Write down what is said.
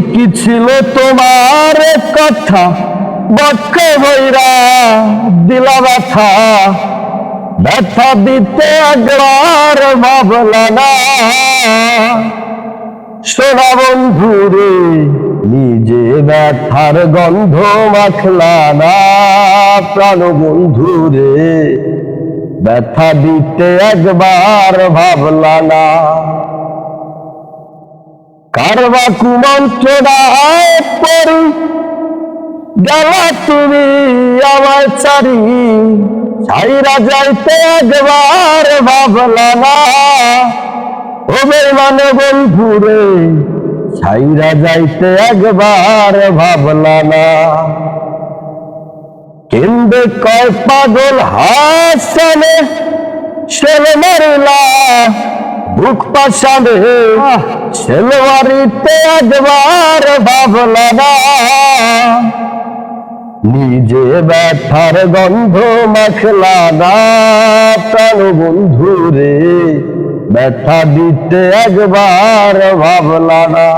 কি ছিল তোমার কথা? বক্ষ ভৈরা দিলা ব্যথা। ব্যথা দিতে একবার ভাবলা না। সোনা বন্ধু রে নিজে ব্যথার গন্ধ মাখলা না। প্রাণ বন্ধু রে ব্যথা দিতে একবার ভাবলা না। কারবা কুমন্ত্রণায় পড়ি গেলা তুমি আমার চারি ছাইরা যাইতে একবার ভাবলা না। ও মানে বন্ধুরে, ছাইরা যাইতে একবার ভাবলা না। কেন্দ্রে কয় পাগল হাসানে শেল মারিলা পাশানে শেলওয়ারিতে একবার ভাবলা না নিজে ব্যথার গন্ধ মাখলা না প্রাণ বন্ধু রে ব্যথা দিতে একবার ভাবলা না